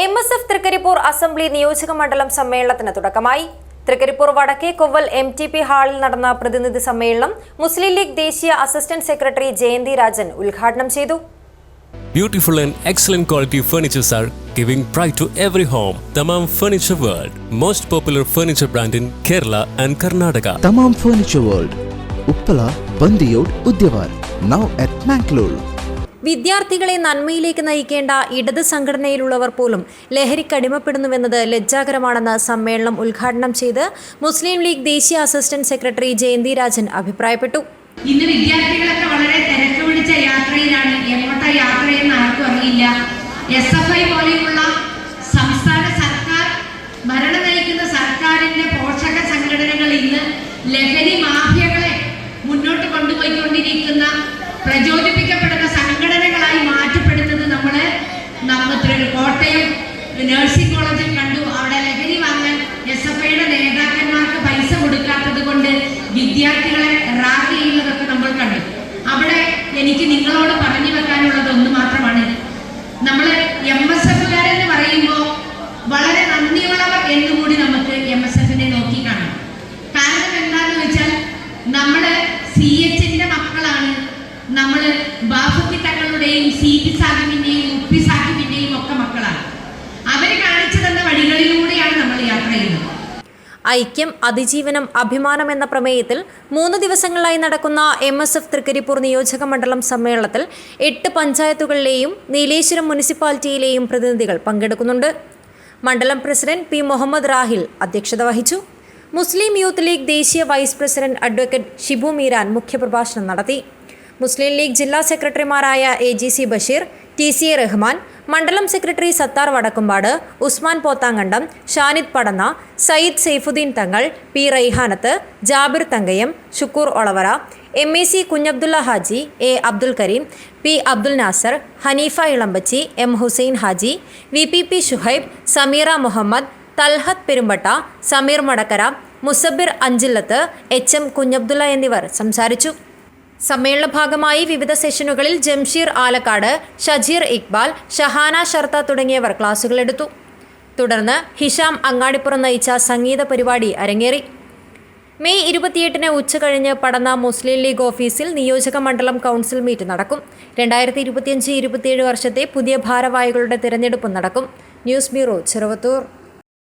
M S F Trikaripur assembly നിയോജക മണ്ഡലം സമ്മേളനത്തിന് തുടക്കമായി. തൃക്കരിപ്പൂർ വടക്കേ കൊവ്വൽ എം ടി പി ഹാളിൽ നടന്ന പ്രതിനിധി സമ്മേളനം മുസ്ലിം ലീഗ് ദേശീയ അസിസ്റ്റന്റ് സെക്രട്ടറി ജയന്തി രാജൻ ഉദ്ഘാടനം ചെയ്തു. Beautiful and excellent quality furnitures are giving pride to every home Thamam furniture world most popular furniture brand in Kerala and Karnataka Thamam furniture world Uppala Bandiyod Udyavar now at Mangalore വിദ്യാർത്ഥികളെ നന്മയിലേക്ക് നയിക്കേണ്ട ഇടത് സംഘടനയിലുള്ളവർ പോലും ലഹരിക്കടിമപ്പെടുന്നുവെന്നത് ലജ്ജാകരമാണെന്ന് സമ്മേളനം ഉദ്ഘാടനം ചെയ്ത് മുസ്ലിം league ദേശീയ assistant secretary Jayanthi Rajan അഭിപ്രായപ്പെട്ടു. ഇന്ന് വിദ്യാർത്ഥികളൊക്കെ വളരെ തിരക്ക് പിടിച്ച യാത്രയിലാണ് എങ്ങോട്ടാ യാത്രയെന്ന് ആർക്കും അറിയില്ല. എസ് എഫ് ഐ പോലെയുള്ള നമ്മൾ ബാഫുക്കി തങ്ങളുടെയും സി പി സാഹിബിന്റെയും ഉപ്പി സാഹിബിന്റെയും ഒക്കെ മക്കളാണ്. അവർ കാണിച്ചു തന്ന വഴികളിലൂടെയാണ് നമ്മൾ യാത്ര ചെയ്യുന്നത്. ഐക്യം അതിജീവനം അഭിമാനം എന്ന പ്രമേയത്തിൽ മൂന്ന് ദിവസങ്ങളായി നടക്കുന്ന എം എസ് എഫ് തൃക്കരിപ്പൂർ നിയോജക മണ്ഡലം സമ്മേളനത്തിൽ എട്ട് പഞ്ചായത്തുകളിലെയും നീലേശ്വരം മുനിസിപ്പാലിറ്റിയിലെയും പ്രതിനിധികൾ പങ്കെടുക്കുന്നുണ്ട്. മണ്ഡലം പ്രസിഡന്റ് പി മുഹമ്മദ് റാഹിൽ അധ്യക്ഷത വഹിച്ചു. മുസ്ലിം യൂത്ത് ലീഗ് ദേശീയ vice president advocate Shibu Meeran മുഖ്യപ്രഭാഷണം നടത്തി. മുസ്ലിം ലീഗ് ജില്ലാ സെക്രട്ടറിമാരായ A G C Basheer T C A Rahman മണ്ഡലം secretary Sathar Vadakkumpad Usman Pothankandam Shanid Padanna Sayyid Saifuddin Thangal P Raihanath Jabir Thankayam Shukoor Olavara M A C Kunhabdulla Haji A Abdul Kareem P Abdul Nasar Hanifa Elambachi M Hussain Haji V P P Shuhaib Sameera Muhammad Talhath Perumbatta Sameer Madakkara Musabir Anchillath H M Kunhabdulla എന്നിവർ സംസാരിച്ചു. സമ്മേളന ഭാഗമായി വിവിധ സെഷനുകളിൽ ജംഷീർ ആലക്കാട് ഷജീർ ഇക്ബാൽ ഷഹാന ഷർത്ത തുടങ്ങിയവർ ക്ലാസുകളെടുത്തു തുടർന്ന് Hisham Angadipuram നയിച്ച സംഗീത പരിപാടി അരങ്ങേറി. മെയ് ഇരുപത്തിയെട്ടിന് ഉച്ചകഴിഞ്ഞ് പടന്ന മുസ്ലിം ലീഗ് ഓഫീസിൽ നിയോജക മണ്ഡലം കൗൺസിൽ മീറ്റ് നടക്കും. രണ്ടായിരത്തി ഇരുപത്തിയഞ്ച് ഇരുപത്തിയേഴ് വർഷത്തെ പുതിയ ഭാരവാഹികളുടെ തിരഞ്ഞെടുപ്പ് നടക്കും. News bureau Cheruvathur.